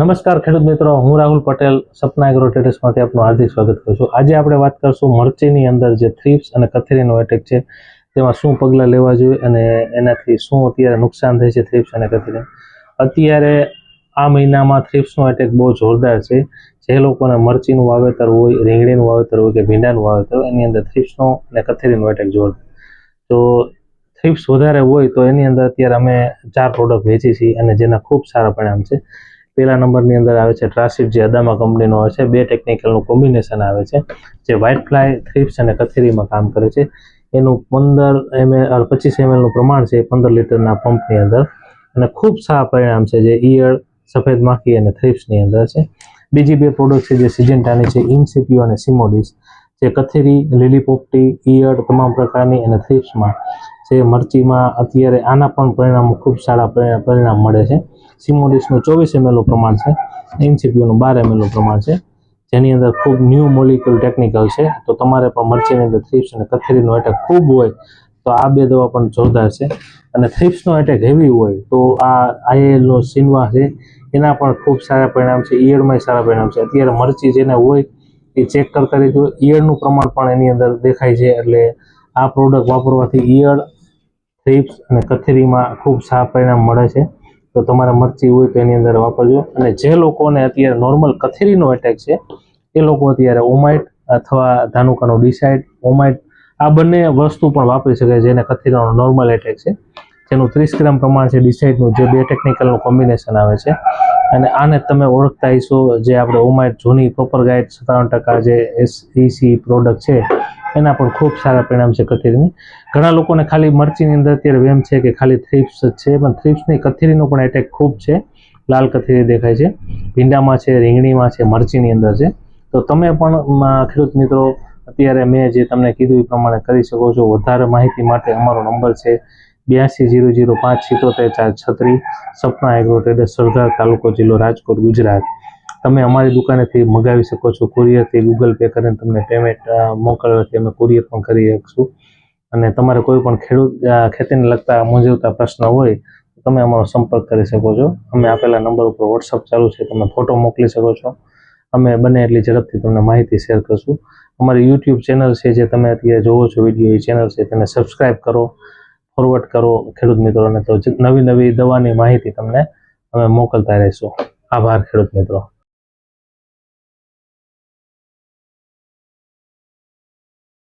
નમસ્કાર ખેડૂત મિત્રો, હું રાહુલ પટેલ, સપના એગ્રો ટ્રેડર્સમાંથી આપનું હાર્દિક સ્વાગત કરું છું. આજે આપણે વાત કરશું મરચીની અંદર જે થ્રીપ્સ અને કથેરીનો એટેક છે, તેમાં શું પગલાં લેવા જોઈએ અને એનાથી શું અત્યારે નુકસાન થાય છે થ્રીપ્સ અને કથેરી અત્યારે આ મહિનામાં થ્રીપ્સનો એટેક બહુ જોરદાર છે. જે લોકોને મરચીનું વાવેતર હોય, રીંગણીનું વાવેતર હોય કે ભીંડાનું વાવેતર હોય, એની અંદર થ્રીપ્સનો અને કથેરીનો એટેક જોરદાર. તો થ્રીપ્સ વધારે હોય તો એની અંદર અત્યારે અમે ચાર પ્રોડક્ટ વેચી છીએ અને જેના ખૂબ સારા પરિણામ છે. પહેલા નંબરની અંદર આવે છે ટ્રાસિટ જે અદામા કંપનીનો આવે છે, બે ટેકનિકલનું કોમ્બિનેશન આવે છે, જે વ્હાઇટ ફ્લાય થ્રીપ્સ અને કથેરીમાં કામ કરે છે. એનું પંદર એમએલ પચીસ એમએલનું પ્રમાણ છે પંદર લીટરના પંપની અંદર. અને ખૂબ સારા પરિણામ છે જે ઈયળ, સફેદ માખી અને થ્રીપ્સની અંદર છે. બીજી બે પ્રોડક્ટ છે જે સિજન્ટાની છે ઇન્સિપિયો અને સિમોડિસ જે કથેરી લીલી પોપટી ઈયળ, તમામ પ્રકારની અને થ્રીપ્સમાં જે મરચીમાં અત્યારે આના પણ પરિણામો ખૂબ સારા પરિણામ મળે છે. સિમોડિસનું ચોવીસ એમએલનું પ્રમાણ છે. ઇન્સિપિયોનું બાર એમએલનું પ્રમાણ છે. જેની અંદર ખૂબ ન્યૂ મોલિક્યુલ ટેકનિકલ છે. તો તમારે પણ મરચીની અંદર થ્રીપ્સ અને કથેરીનો એટેક ખૂબ હોય, તો આ બે દવા પણ જોરદાર છે. અને થ્રીપ્સનો એટેક હેવી હોય, તો આ આઈએલનો સિનવા છે. એના પણ ખૂબ સારા પરિણામ છે. ઈયળમાં સારા પરિણામ છે. અત્યારે મરચી જેને હોય, એ ચેક કરતા રહેજો ઈયળનું પ્રમાણ પણ એની અંદર દેખાય છે. એટલે આ પ્રોડક્ટ વાપરવાથી ઈયળ થ્રીપ્સ અને કથેરીમાં ખૂબ સારા પરિણામ મળે છે. તો તમારે મરચી હોય તો એની અંદર વાપરજો. અને જે લોકોને અત્યારે નોર્મલ કથેરીનો એટેક છે, એ લોકો અત્યારે ઓમાઇટ અથવા ધાનુકાનો ડિસાઇડ ઓમાઇટ આ બંને વસ્તુ પણ વાપરી શકે જેને કથેરીનો નોર્મલ એટેક છે. જેનું ત્રીસ ગ્રામ પ્રમાણ છે ડિસાઇડનું જે બે ટેકનિકલનું કોમ્બિનેશન આવે છે. અને આને તમે ઓળખતા હશો જે આપણે ઓમાઇટ જૂની પ્રોપર ગાઈડ સત્તાવન ટકા જે એસ ઈસી પ્રોડક્ટ છે એના પણ ખૂબ સારા પરિણામ છે કથેરીની. ઘણા લોકોને ખાલી મરચીની અંદર અત્યારે વેમ છે કે ખાલી થ્રીપ્સ જ છે, પણ થ્રીપ્સની કથેરીનો પણ એટેક ખૂબ છે. લાલ કથેરી દેખાય છે. ભીંડામાં છે, રીંગણીમાં છે, મરચીની અંદર છે. તો તમે પણ ખેડૂત મિત્રો, અત્યારે મેં જે તમને કીધું એ પ્રમાણે કરી શકો છો. વધારે માહિતી માટે અમારો નંબર છે બ્યાસી જીરો જીરો પાંચ, સિત્તોતેર ચાર છત્રીસ સપના એગ્રો ટ્રેડર્સ, સરદાર તાલુકો જિલ્લો રાજકોટ, ગુજરાત. તમે અમારી દુકાનેથી મગાવી શકો છો કુરિયરથી ગૂગલ પે કરીને તમને પેમેન્ટ મોકલવાથી અમે કુરિયર પણ કરી શકશું. અને તમારે કોઈ પણ ખેડૂત ખેતીને લગતા મૂંઝવતા પ્રશ્ન હોય તો તમે અમારો સંપર્ક કરી શકો છો. અમે આપેલા નંબર ઉપર વોટ્સઅપ ચાલુ છે, તમે ફોટો મોકલી શકો છો. અમે બને એટલી ઝડપથી તમને માહિતી શેર કરશું. અમારી યુટ્યુબ ચેનલ છે, જે તમે અત્યારે જોવો છો વીડિયો એ ચેનલ છે, તેને સબસ્ક્રાઇબ કરો. ફોરવર્ડ કરો ખેડૂત મિત્રોને તો નવી નવી દવાની માહિતી તમને અમે મોકલતા રહીશું. આભાર ખેડૂત મિત્રો.